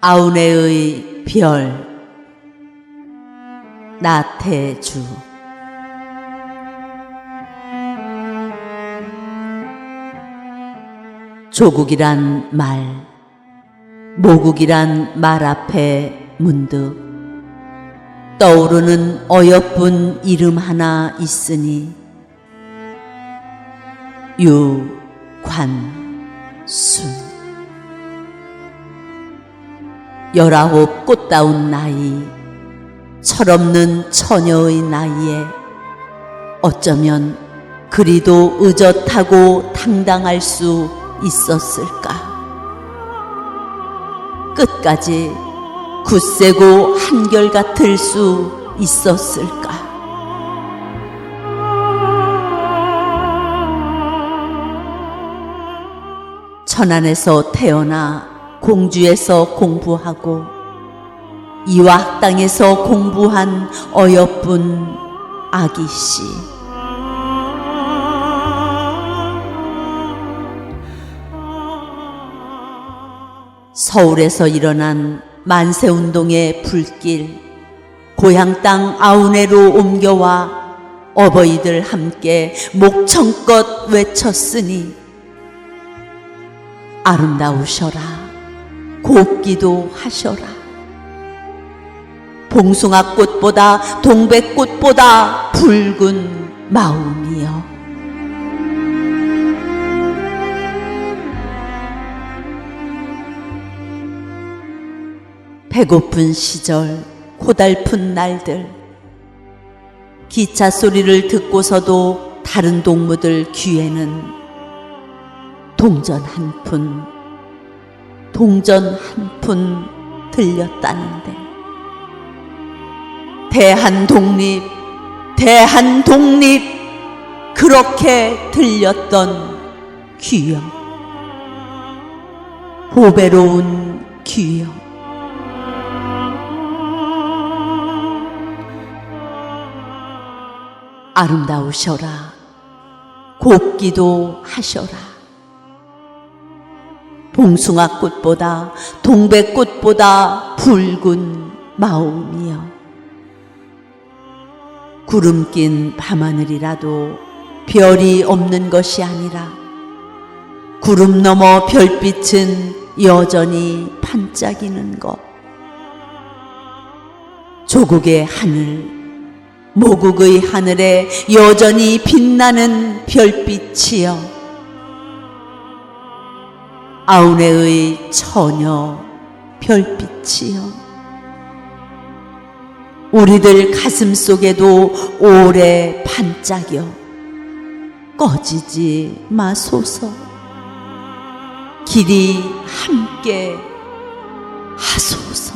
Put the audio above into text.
아우네의 별 나태주. 조국이란 말 모국이란 말 앞에 문득 떠오르는 어여쁜 이름 하나 있으니 유관순 열아홉 꽃다운 나이 철없는 처녀의 나이에 어쩌면 그리도 의젓하고 당당할 수 있었을까? 끝까지 굳세고 한결같을 수 있었을까? 천안에서 태어나 공주에서 공부하고 이화 땅에서 공부한 어여쁜 아기씨. 서울에서 일어난 만세운동의 불길 고향 땅 아우네로 옮겨와 어버이들 함께 목청껏 외쳤으니 아름다우셔라 곱기도 하셔라. 봉숭아 꽃보다 동백꽃보다 붉은 마음이여. 배고픈 시절 고달픈 날들 기차 소리를 듣고서도 다른 동무들 귀에는 동전 한 푼, 동전 한 푼 들렸다는데. 대한 독립, 대한 독립 그렇게 들렸던 귀여 보배로운 귀여 아름다우셔라. 곱기도 하셔라 봉숭아 꽃보다 동백꽃보다 붉은 마음이여. 구름 낀 밤하늘이라도 별이 없는 것이 아니라 구름 너머 별빛은 여전히 반짝이는 것. 조국의 하늘 모국의 하늘에 여전히 빛나는 별빛이여 아우네의 처녀 별빛이여. 우리들 가슴 속에도 오래 반짝여 꺼지지 마소서. 길이 함께 하소서